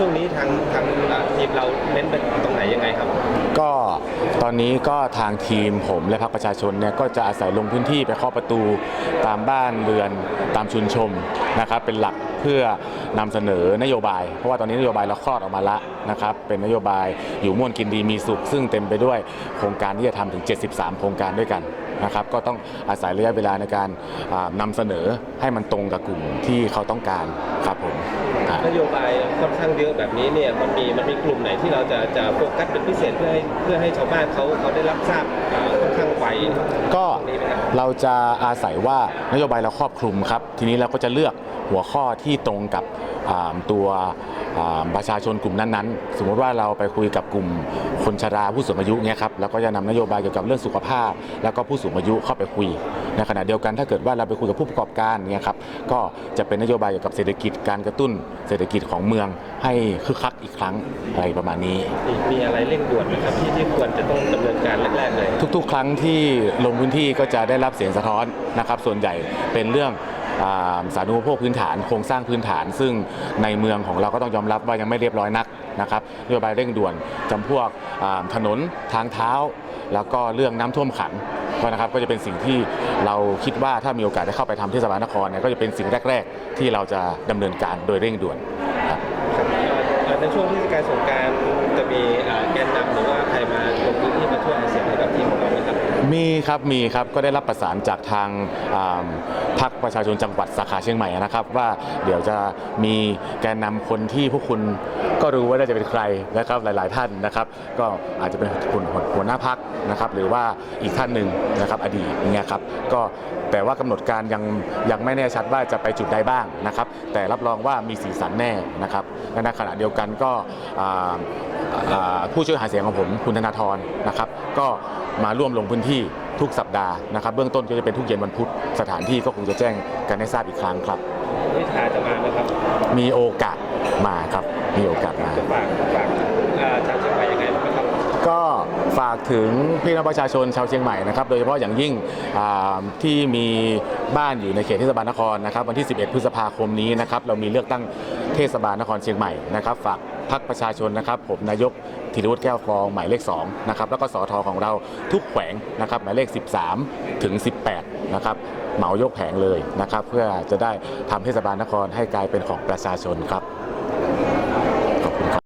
ช่วงนี้ทางทางทีมเราเน้นไปตรงไหนยังไงครับ ก็ตอนนี้ก็ทางทีมผมและพรรคประชาชนเนี่ยก็จะอาศัยลงพื้นที่ไปเคาะประตูตามบ้านเรือนตามชุมชนนะครับเป็นหลักเพื่อนำเสนอนโยบาย เพราะว่าตอนนี้นโยบายเราคลอดออกมาละนะครับเป็นนโยบายอยู่ม่วนกินดีมีสุข ซึ่งเต็มไปด้วยโครงการที่จะทำถึง 73 โครงการด้วยกัน นะครับก็ต้องอาศัยระยะเวลาในการนำนำเสนอให้มันตรงกับกลุ่มที่เขาต้องการครับผมนโยบายค่อนข้างเยอะแบบนี้เนี่ยมันมีมันมีกลุ่มไหนที่เราจะจะโฟกัสเป็นพิเศษเพื่อให้เพื่อให้ชาวบ้านเขาเขาได้รับทราบค่อนข้างไว ก็เราจะอาศัยว่านโยบายเราครอบคลุมครับ ทีนี้เราก็จะเลือกหัวข้อที่ตรงกับตัวประชาชนกลุ่มนั้นๆ สมมติว่าเราไปคุยกับกลุ่มคนชราผู้สูงอายุเนี่ยครับแล้วก็จะนำนโยบายเกี่ยวกับเรื่องสุขภาพ แล้วก็ผู้สูงอายุเข้าไปคุย ในขณะเดียวกันถ้าเกิดว่าเราไปคุยกับผู้ประกอบการเนี่ยครับก็จะเป็นนโยบายเกี่ยวกับเศรษฐกิจการกระตุ้นเศรษฐกิจของเมืองให้คึกคักอีกครั้งอะไรประมาณนี้มีมีอะไรเร่งด่วนนะครับที่ที่ควรจะต้องดำเนินการแรกๆเลย ทุก ๆ ครั้งที่ลงพื้นที่ก็จะได้รับเสียงสะท้อนนะครับส่วนใหญ่เป็นเรื่องอ่า สาธารณูปโภคพื้นฐานโครงสร้างพื้นฐาน ซึ่งในเมืองของเราก็ต้องยอมรับว่ายังไม่เรียบร้อยนักนะครับนโยบายเร่งด่วนจำพวกอ่าถนนทางเท้า แล้วก็เรื่องน้ำท่วมขังก็นะครับก็จะเป็นสิ่งที่เราคิดว่าถ้ามีโอกาสได้เข้าไปทำเทศบาลนครเนี่ยก็จะเป็นสิ่งแรก ๆ ที่เราจะดำเนินการโดยเร่งด่วนครับครับเอ่อในช่วงเทศกาลสงกรารจะมีอ่าแกนนำหรือว่า ครับมีครับก็ได้รับประสานจากทางพรรคประชาชนจังหวัดสาขาเชียงใหม่นะครับ ว่าเดี๋ยวจะมีแกนนำคนที่พวกคุณก็รู้ว่าน่าจะเป็นใครนะครับหลาย ๆ ท่านนะครับ ก็อาจจะเป็นคนหัวหน้าพักนะครับ หรือว่าอีกท่านหนึ่งนะครับ อดีตอย่างเงี้ยครับก็แต่ว่ากำหนดการยังยังไม่แน่ชัดว่าจะไปจุดใดบ้างนะครับ แต่รับรองว่ามีสีสันแน่นะครับและในขณะเดียวกันก็ผู้ช่วยหาเสียงของผมคุณธนาธรนะครับ ก็ มาร่วมลงพื้นที่ทุกสัปดาห์นะครับ เบื้องต้นก็จะเป็นทุกเย็นวันพุธสถานที่ก็คงจะแจ้งกันให้ทราบอีกครั้งครับวิชาจะมาไหมครับ มีโอกาสมาครับ มีโอกาสมาจะฝากฝากอ่าชาวเชียงใหม่ยังไงบ้างครับ ก็ฝากถึงพี่น้องประชาชนชาวเชียงใหม่นะครับ โดยเฉพาะอย่างยิ่งอ่าที่มีบ้านอยู่ในเขตเทศบาลนครนะครับ วันที่ 11 พฤษภาคมนี้นะครับ เรามีเลือกตั้งเทศบาลนครเชียงใหม่นะครับ ฝาก พักประชาชนนะครับ ผมนายกธีรวุฒิแก้วฟองหมายเลข2นะครับแล้วก็สอทอของเราทุกแขวงนะครับหมายเลข 13 ถึง 18 นะครับเหมายกแผงเลยนะครับ เพื่อจะได้ทำเทศบาลนครให้กลายเป็นของประชาชนครับ